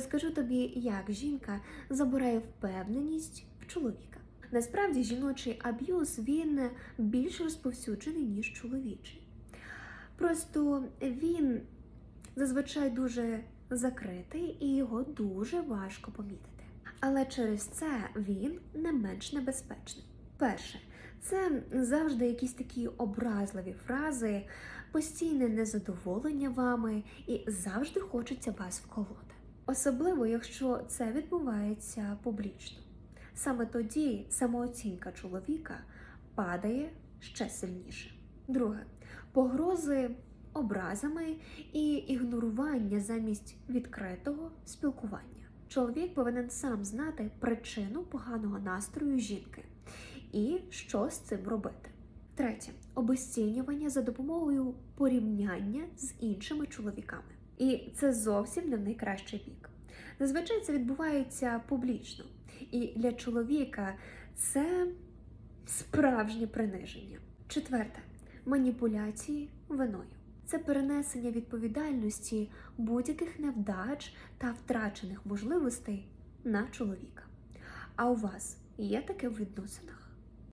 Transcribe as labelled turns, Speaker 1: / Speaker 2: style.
Speaker 1: розкажу тобі, як жінка забирає впевненість в чоловіка. Насправді жіночий аб'юз він більш розповсюджений, ніж чоловічий. Просто він зазвичай дуже закритий і його дуже важко помітити. Але через це він не менш небезпечний. Перше, це завжди якісь такі образливі фрази, постійне незадоволення вами і завжди хочеться вас вколоти. Особливо, якщо це відбувається публічно. Саме тоді самооцінка чоловіка падає ще сильніше. Друге, погрози образами і ігнорування замість відкритого спілкування. Чоловік повинен сам знати причину поганого настрою жінки і що з цим робити. Третє обесцінювання за допомогою порівняння з іншими чоловіками. І це зовсім не найкращий бік. Зазвичай це відбувається публічно, і для чоловіка це справжнє приниження. Четверте маніпуляції виною. Це перенесення відповідальності будь-яких невдач та втрачених можливостей на чоловіка. А у вас є таке в відносинах?